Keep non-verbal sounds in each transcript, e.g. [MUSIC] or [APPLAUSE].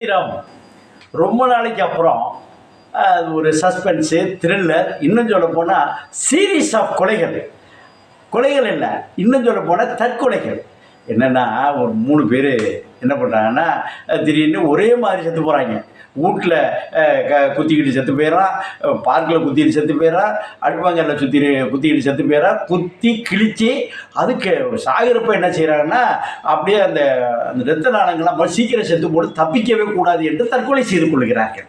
ஸ்ரீராம் ரொம்ப நாளைக்கு அப்புறம் அது ஒரு சஸ்பென்ஸு த்ரில்லர் இன்னும் சொல்ல போனால் சீரீஸ் ஆஃப் கொலைகள். கொலைகள் இல்லை இன்னும் சொல்ல போனால் தற்கொலைகள். என்னென்னா ஒரு மூணு பேர் என்ன பண்ணுறாங்கன்னா திடீர்னு ஒரே மாதிரி செத்து போகிறாங்க வீட்டில் க குத்திக்கிட்டு செத்து போயிடறான் பார்க்கில் குத்திட்டு செத்து போயிடறான் அடுப்பாங்கல்ல சுற்றி குத்திக்கிட்டு செத்து போயிடறான் குத்தி கிழித்து அதுக்கு சாகிறப்ப என்ன செய்கிறாங்கன்னா அப்படியே அந்த அந்த ரத்த நாளங்கள்லாம் சீக்கிரம் செத்து போட்டு தப்பிக்கவே கூடாது என்று தற்கொலை செய்து கொள்கிறார்கள்.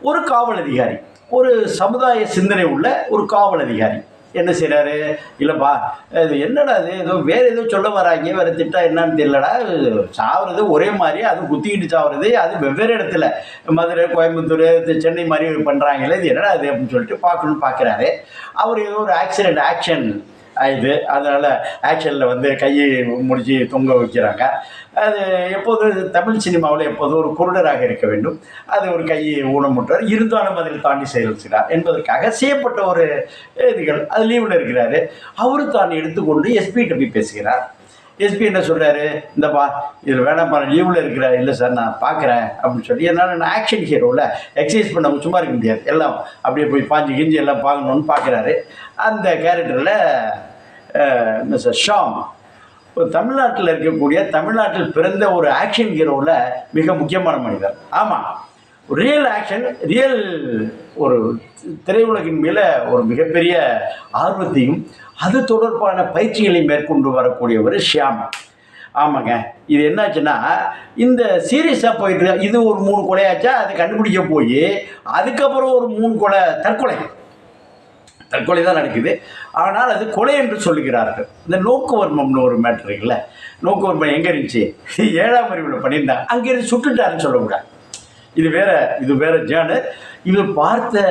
ஒரு காவல் அதிகாரி ஒரு சமுதாய சிந்தனை உள்ள ஒரு காவல் அதிகாரி என்ன செய்கிறாரு இல்லைப்பா இது என்னடா இது? ஏதோ வேறு எதுவும் சொல்ல வராங்க வேறு திட்டம் என்னன்னு தெரியலடா. சாவுறது ஒரே மாதிரி அது குத்திக்கிட்டு சாவுறது அது வெவ்வேறு இடத்துல. மதுரை கோயம்புத்தூர் சென்னை மாதிரி பண்ணுறாங்களே இது என்னடா இது அப்படின்னு சொல்லிட்டு பார்க்கணும்னு பார்க்குறாரு. அவர் ஏதோ ஒரு ஆக்சிடென்ட் ஆக்ஷன் இது. அதனால் ஆக்ஷனில் வந்து கையை முடிச்சு தொங்க வைக்கிறாங்க. அது எப்போதும் தமிழ் சினிமாவில் எப்போதும் ஒரு குருடராக இருக்க வேண்டும். அது ஒரு கையை ஊனமுட்டார் இருந்தாலும் அதில் தாண்டி செயல்கிறார் என்பதற்காக செய்யப்பட்ட ஒரு இதுகள். அது லீவில் இருக்கிறாரு. அவரு தான் எடுத்துக்கொண்டு எஸ்பிகிட்ட போய் பேசுகிறார். எஸ்பி என்ன சொல்கிறாரு இந்தப்பா இதில் வேணாம்ப்பா லீவில் இருக்கிற இல்லை சார் நான் பார்க்குறேன் அப்படின்னு சொல்லி என்னால் நான் ஆக்ஷன் ஹீரோவில் எக்ஸசைஸ் பண்ண சும்மா இருக்க முடியாது. எல்லாம் அப்படியே போய் பாஞ்சு கிஞ்சி எல்லாம் பார்க்கணுன்னு பார்க்குறாரு அந்த கேரக்டரில் மிஸ்டர் ஷாம் ஒரு தமிழ்நாட்டில் இருக்கக்கூடிய தமிழ்நாட்டில் பிறந்த ஒரு ஆக்ஷன் ஹீரோவில் மிக முக்கியமான மனிதர். ஆமாம் ரியல் ஆக்ஷன் ரியல் ஒரு திரையுலகின் மேலே ஒரு மிகப்பெரிய ஆர்வத்தையும் அது தொடர்பான பயிற்சிகளை மேற்கொண்டு வரக்கூடியவர் ஷியாம் ஆமாங்க இது என்னாச்சுன்னா இந்த சீரியஸாக போயிட்டு இது ஒரு மூணு கொலையாச்சா? அதை கண்டுபிடிக்க போய் அதுக்கப்புறம் ஒரு மூணு கொலை தற்கொலை. தற்கொலை தான் நடக்குது. ஆனால் அது கொலை என்று சொல்லுகிறார்கள். இந்த நோக்குவர்மம்னு ஒரு மேட்ரு இருக்குல்ல? நோக்குவர்மம் எங்கே இருந்துச்சு? ஏழாம் அறிவில் பண்ணியிருந்தாங்க அங்கேருந்து சுட்டுட்டாருன்னு சொல்லக்கூடாது. இது வேற இது வேற ஜேனர் இது பார்த்த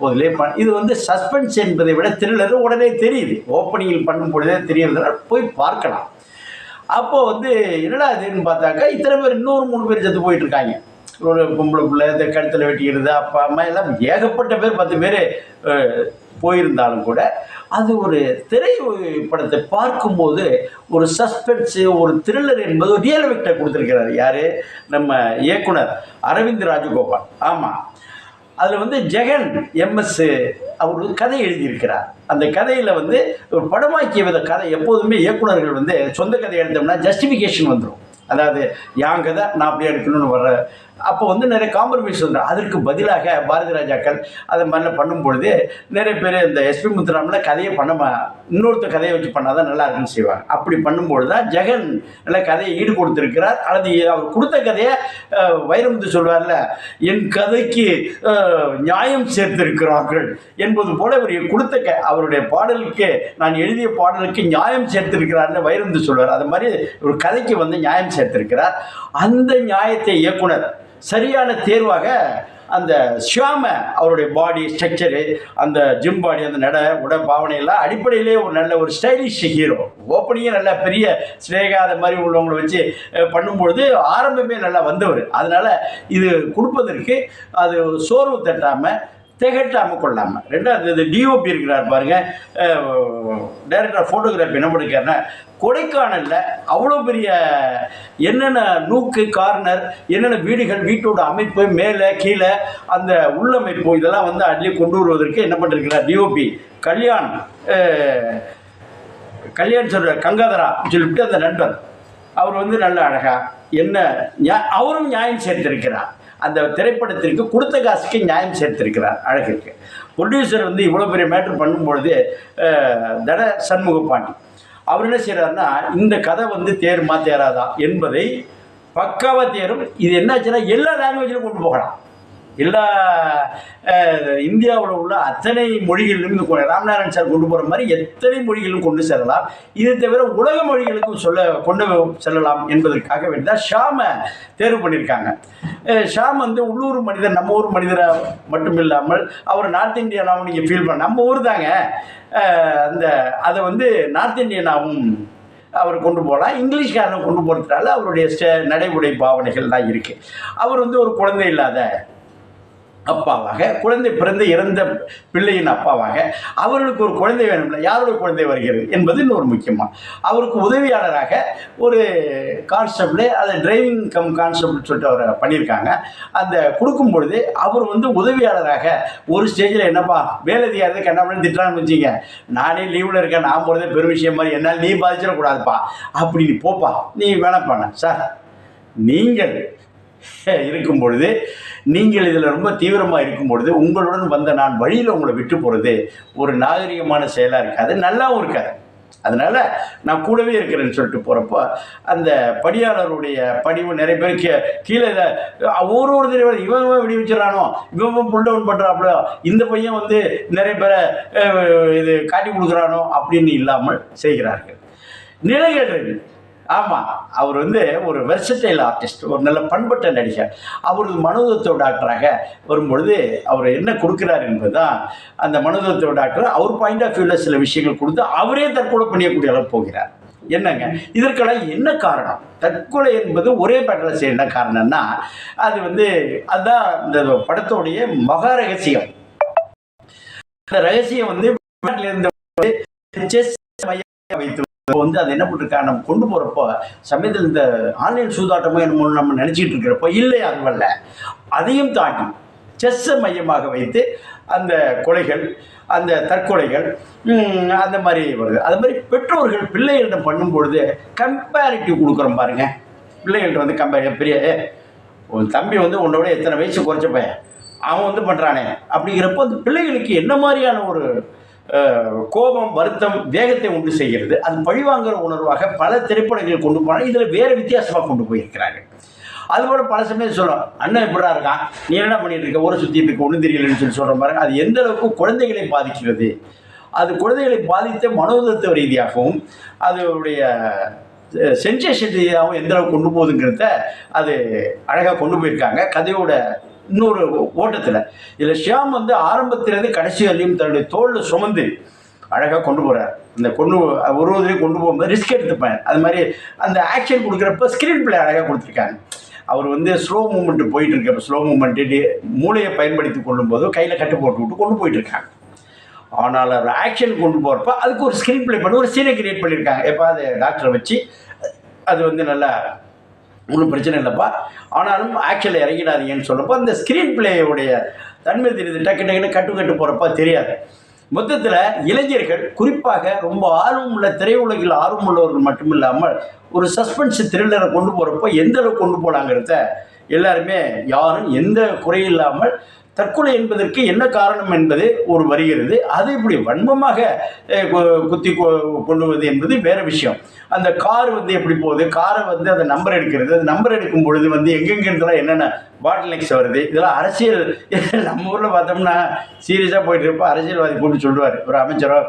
போதிலே பண் இது வந்து சஸ்பென்ஸ் என்பதை விட த்ரில்லர் உடனே தெரியுது. ஓப்பனிங்கில் பண்ணும் பொழுதே தெரியறதுனால போய் பார்க்கலாம். அப்போ வந்து என்னடா இதுன்னு பார்த்தாக்கா இத்தனை பேர் இன்னொரு மூணு பேர் செத்து போயிட்டு இருக்காங்க. ஒரு பொம்பளை பிள்ளை இந்த கழுத்தில் வெட்டிக்கிறது அப்பா அம்மா எல்லாம் ஏகப்பட்ட பேர் பத்து பேர் போயிருந்தாலும் கூட அது ஒரு திரைப்படத்தை பார்க்கும்போது ஒரு சஸ்பென்ஸு ஒரு த்ரில்லர் என்பது ஒரு ரியல் விக்டர் கொடுத்துருக்கிறார். யார்? நம்ம இயக்குனர் அரவிந்த் ராஜகோபால். ஆமாம் அதில் வந்து ஜெகன் எம்எஸ் அவர் கதை எழுதியிருக்கிறார். அந்த கதையில் வந்து ஒரு படமாக்கிய வித கதை. எப்போதுமே இயக்குனர்கள் வந்து சொந்த கதை எடுத்தோம்னா ஜஸ்டிஃபிகேஷன் வந்துடும் அதாவது யான் கதை? நான் அப்படியே எடுக்கணும்னு வர்ற அப்போ வந்து நிறைய காம்ப்ரமைஸ் வந்துடும் அதற்கு பதிலாக பாரதி ராஜாக்கள் அதை மாதிரிலாம் பண்ணும்பொழுது நிறைய பேர் இந்த எஸ்பி முத்துராமில் கதையை பண்ண மா இன்னொருத்தர் கதையை வச்சு பண்ணால் தான் நல்லா இருக்குன்னு செய்வாங்க. அப்படி பண்ணும்பொழுது தான் ஜெகன் நல்ல கதையை ஈடு கொடுத்துருக்கிறார். அல்லது அவர் கொடுத்த கதையை வைரமுத்து சொல்வார்ல என் கதைக்கு நியாயம் சேர்த்திருக்கிறார்கள் என்பது போல இவர் கொடுத்த க அவருடைய பாடலுக்கு நான் எழுதிய பாடலுக்கு நியாயம் சேர்த்திருக்கிறார்னு வைரமுத்து சொல்வார். அது மாதிரி ஒரு கதைக்கு வந்து நியாயம் சேர்த்திருக்கிறார். அந்த நியாயத்தை இயக்குனர் சரியான தேர்வாக அந்த ஷியாம அவருடைய பாடி ஸ்ட்ரக்சரு அந்த ஜிம் பாடி அந்த நட உட பாவனையெல்லாம் அடிப்படையிலே ஒரு நல்ல ஒரு ஸ்டைலிஷ் ஹீரோ ஓப்பனிங்கே நல்ல பெரிய ஸ்னேகா அதை மாதிரி உள்ளவங்களை வச்சு பண்ணும்பொழுது ஆரம்பமே நல்லா வந்தவர். அதனால் இது கொடுப்பதற்கு அது சோர்வு தட்டாமல் திகட்டாமல் கொள்ளாமல் ரெண்டாவது இது டிஓபி இருக்கிறார் பாருங்க. டைரக்டர் ஃபோட்டோகிராஃபி என்ன பண்ணிருக்காருன்னா கொடைக்கானலில் அவ்வளோ பெரிய என்னென்ன நூக்கு கார்னர் என்னென்ன வீடுகள் வீட்டோட அமைப்பு மேலே கீழே அந்த உள்ளமைப்பு இதெல்லாம் வந்து அள்ளி கொண்டு வருவதற்கு என்ன பண்ணிருக்கிறார் டிஓபி கல்யாண் கல்யாண் சொல்கிறார் கங்காதரா சொல்லிவிட்டு அந்த நண்பர். அவர் வந்து நல்ல அழகா என்ன அவரும் நியாயம் சேர்த்திருக்கிறார். அந்த திரைப்படத்திற்கு கொடுத்த காசுக்கு நியாயம் சேர்த்திருக்கிறார் அழகிற்கு. ப்ரொடியூசர் வந்து இவ்வளோ பெரிய மேட்ரு பண்ணும்பொழுது தட சண்முக பாண்டி. அவர் என்ன செய்கிறாருன்னா இந்த கதை வந்து தேருமா தேராதா என்பதை பக்காவாக தேரும். இது என்னாச்சுன்னா எல்லா லாங்குவேஜிலும் கொண்டு போகலாம். எல்லா இந்தியாவில் உள்ள அத்தனை மொழிகளிலும் இந்த கொ- ராமநாராயண் சார் கொண்டு போகிற மாதிரி எத்தனை மொழிகளிலும் கொண்டு செல்லலாம். இது தவிர உலக மொழிகளுக்கும் சொல்ல கொண்டு செல்லலாம் என்பதற்காக வேண்டி தான் ஷாமை தேர்வு பண்ணியிருக்காங்க. ஷாம் வந்து உள்ளூர் மனிதர் நம்ம ஊர் மனிதராக மட்டும் இல்லாமல் அவர் நார்த் இந்தியனாவும் நீங்கள் ஃபீல் பண்ண நம்ம ஊர் தாங்க. அந்த அதை வந்து நார்த் இந்தியனாவும் அவர் கொண்டு போகலாம். இங்கிலீஷ்காரனை கொண்டு போகிறதுனால அவருடைய ஸ்டே நடை உடை பாவனைகள் தான் இருக்குது அவர் வந்து ஒரு குழந்தை இல்லாத அப்பாவாக குழந்தை பிறந்து இறந்த பிள்ளையின் அப்பாவாக அவர்களுக்கு ஒரு குழந்தை வேணும்ல யாருடைய குழந்தை வருகிறது என்பது இன்னொரு முக்கியமாக அவருக்கு உதவியாளராக ஒரு கான்ஸ்டபிள் அதை டிரைவிங் கம் கான்ஸ்டபிள் சொல்லிட்டு அவரை பண்ணியிருக்காங்க. அந்த கொடுக்கும் பொழுது அவர் வந்து உதவியாளராக ஒரு ஸ்டேஜில் என்னப்பா மேலதிகாரத்தை கண்ணாமணி திட்டான்னு வச்சுங்க நானே லீவில் இருக்கேன் நான் போகிறதே பெரும் விஷயம் மாதிரி என்னால் நீ பாதிச்சிடக்கூடாதுப்பா. அப்படி நீ போப்பா நீ வேணாப்பாண்ண சார் நீங்கள் [LAUGHS] இருக்கும் பொழுது நீங்கள் இதில் ரொம்ப தீவிரமாக இருக்கும் பொழுது உங்களுடன் வந்த நான் வழியில் உங்களை விட்டு போகிறது ஒரு நாகரிகமான செயலாக இருக்காது நல்லாவும் இருக்காது. அதனால் நான் கூடவே இருக்கிறேன்னு சொல்லிட்டு போகிறப்போ அந்த பணியாளருடைய பணிவு நிறைய பேருக்கு கீழே இதை ஒரு ஒரு தடவை இவன் இவன் இவன் புல் டவுன் பண்ணுறாப்புல இந்த பையன் வந்து நிறைய பேரை இது காட்டி கொடுக்குறானோ அப்படின்னு இல்லாமல் செய்கிறார்கள். நிலைகள் ஆமாம் அவர் வந்து ஒரு வெர்சடைல் ஆர்டிஸ்ட் ஒரு நல்ல பண்பட்ட நடிகர். அவரது மனோதத்துவ டாக்டராக வரும்பொழுது அவர் என்ன கொடுக்குறார் என்பது தான் அந்த மனோதத்துவ டாக்டர் அவர் பாயிண்ட் ஆஃப் வியூவில் சில விஷயங்கள் கொடுத்து அவரே தற்கொலை பண்ணியக்கூடிய அளவு போகிறார். என்னங்க? இதற்கெல்லாம் என்ன காரணம்? தற்கொலை என்பது ஒரே பேட்டில் செய்ய என்ன காரணம்னா அது வந்து அதுதான் இந்த படத்தோடைய மகா ரகசியம். அந்த ரகசியம் வந்து வைத்து வந்து அதை என்ன பண்ணிருக்காங்க நம்ம கொண்டு போகிறப்போ சமயத்தில் இந்த ஆன்லைன் சூதாட்டமோ என்னமோ நம்ம நினச்சிட்டு இருக்கிறப்போ இல்லை அதுவல்ல அதையும் தாண்டி செஸ்ஸை மையமாக வைத்து அந்த கொலைகள் அந்த தற்கொலைகள் அந்த மாதிரி வருது. அது மாதிரி பெற்றோர்கள் பிள்ளைகளிடம் பண்ணும் பொழுது கம்பேரிட்டிவ் கொடுக்குறோம் பாருங்க. பிள்ளைகள்கிட்ட வந்து கம்பேர் பெரிய உன் தம்பி வந்து உன்னோட எத்தனை வயசு குறைச்ச பையன்? அவன் வந்து பண்ணுறானே அப்படிங்கிறப்போ அந்த பிள்ளைகளுக்கு என்ன மாதிரியான ஒரு கோபம் வருத்தம் வேகத்தை உண்டு செய்கிறது. அது பழிவாங்குற உணர்வாக பல திரைப்படங்கள் கொண்டு போனால் இதில் வேறு வித்தியாசமாக கொண்டு போயிருக்கிறாங்க அதுபோல பல சமயம் சொல்கிறோம் அண்ணன் எப்படா இருக்கான். நீ என்ன பண்ணிட்டு இருக்க? ஊரை சுற்றி இருக்க. ஒன்றும் தெரியலன்னு சொல்லி சொல்கிற பாருங்க. அது எந்த அளவுக்கு குழந்தைகளை பாதிக்கிறது? அது குழந்தைகளை பாதித்த மனோதத்துவ ரீதியாகவும் அதனுடைய சென்சேஷன் ரீதியாகவும் எந்த அளவுக்கு கொண்டு போகுதுங்கிறத அது அழகாக கொண்டு போயிருக்காங்க. கதையோட இன்னொரு ஓட்டத்தில். இதில் ஷியாம் வந்து ஆரம்பத்திலேருந்து கடைசி வரையும் தன்னுடைய தோளில் சுமந்து அழகாக கொண்டு போகிறார் இந்த கொண்டு ஒரு ஒருவரையும் கொண்டு போகும்போது ரிஸ்க் எடுத்துப்பேன் அது மாதிரி அந்த ஆக்ஷன் கொடுக்குறப்ப ஸ்க்ரீன் பிளே அழகாக கொடுத்துருக்காங்க அவர் வந்து ஸ்லோ மூமெண்ட் போயிட்டு இருக்க ஸ்லோ மூமெண்ட்டு மூளையை பயன்படுத்தி கொள்ளும்போது கையில் கட்டு போட்டு விட்டு கொண்டு போயிட்டு இருக்காங்க. ஆனால் அவர் ஆக்ஷன் கொண்டு போகிறப்ப அதுக்கு ஒரு ஸ்க்ரீன் பிளே பண்ணி ஒரு சீனை கிரியேட் பண்ணியிருக்காங்க. எப்போ அது டாக்டரை வச்சு அது வந்து நல்லா ஒன்றும் பிரச்சனை இல்லைப்பா. ஆனாலும் ஆக்ஷனில் இறங்கிடாதீங்கன்னு சொல்கிறப்போ அந்த ஸ்க்ரீன் பிளேயோடைய தன்மை தெரியுது. டக்கு டக்குன்னு கட்டு கட்டு போகிறப்ப தெரியாது. மொத்தத்தில் இளைஞர்கள் குறிப்பாக ரொம்ப ஆர்வம் உள்ள திரையுலகில் ஆர்வம் உள்ளவர்கள் மட்டுமில்லாமல் ஒரு சஸ்பென்ஸ் த்ரில்லரை கொண்டு போகிறப்போ எந்த அளவுக்கு கொண்டு போகலாங்கிறத எல்லாருமே யாரும் எந்த குறையில்லாமல் தற்கொலை என்பதற்கு என்ன காரணம் என்பது ஒரு வருகிறது. அது இப்படி வன்மமாக குத்தி கொ- என்பது வேற விஷயம். அந்த கார் வந்து எப்படி போகுது? காரை வந்து அந்த நம்பர் எடுக்கிறது. அந்த நம்பர் எடுக்கும் பொழுது வந்து எங்கெங்கெல்லாம் என்னென்ன பாட்டில் நெக்ஸ் வருது? இதெல்லாம் அரசியல். [LAUGHS] நம்ம ஊரில் பார்த்தோம்னா சீரியஸாக போயிட்டு இருப்போம் அரசியல்வாதி போட்டு சொல்லுவார். ஒரு அமைச்சரோ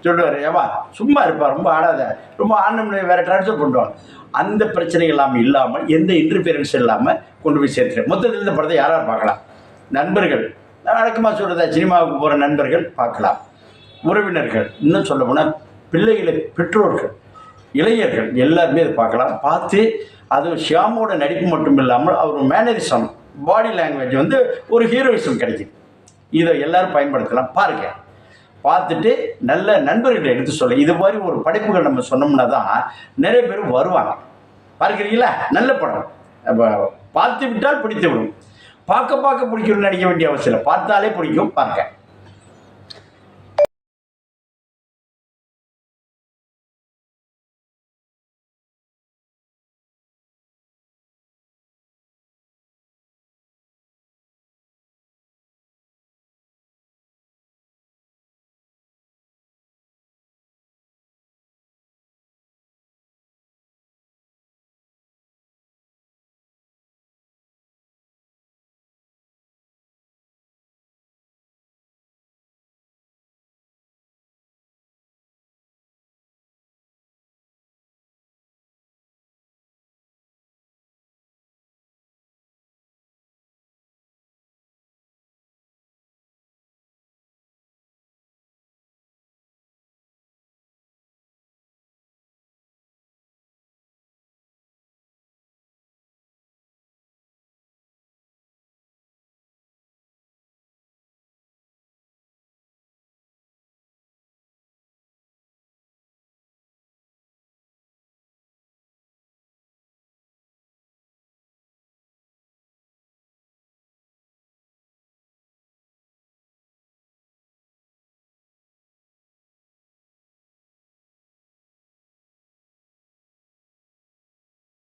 சொல்லுவார் ஏவா சும்மா இருப்பா ரொம்ப ஆடாத. ரொம்ப ஆடணும்னு வேறு ட்ரான்ஸ்ஃபர் பண்ணுவாங்க அந்த பிரச்சனை இல்லாமல் இல்லாமல் எந்த இன்டர்ஃபியரன்ஸ் இல்லாமல் கொண்டு போய் சேர்க்கிறேன் மொத்தத்தில் இந்த படத்தை யாராவது பார்க்கலாம்? நண்பர்கள். வழக்கமாக சொல்கிறத சினிமாவுக்கு போகிற நண்பர்கள் பார்க்கலாம். உறவினர்கள் இன்னும் சொல்ல போனால் பிள்ளைகளை பெற்றோர்கள் இளைஞர்கள் எல்லாருமே இதை பார்க்கலாம். பார்த்து அது ஷியாமோட நடிப்பு மட்டும் இல்லாமல் அவர் மேனரிசம் பாடி லாங்குவேஜ் வந்து ஒரு ஹீரோயிசம் கிடைக்குது. இதை எல்லோரும் பயன்படுத்தலாம். பாருங்கள் பார்த்துட்டு நல்ல நண்பர்கிட்ட எடுத்து சொல்ல. இது மாதிரி ஒரு படைப்புகள் நம்ம சொன்னோம்னா தான் நிறைய பேர் வருவாங்க. பார்க்குறீங்களா? நல்ல படம். பார்த்து விட்டால் பிடித்து விடும். பார்க்க பார்க்க பிடிக்கும்னு நினைக்க வேண்டிய அவசியம் இல்லை. பார்த்தாலே பிடிக்கும் பார்க்க.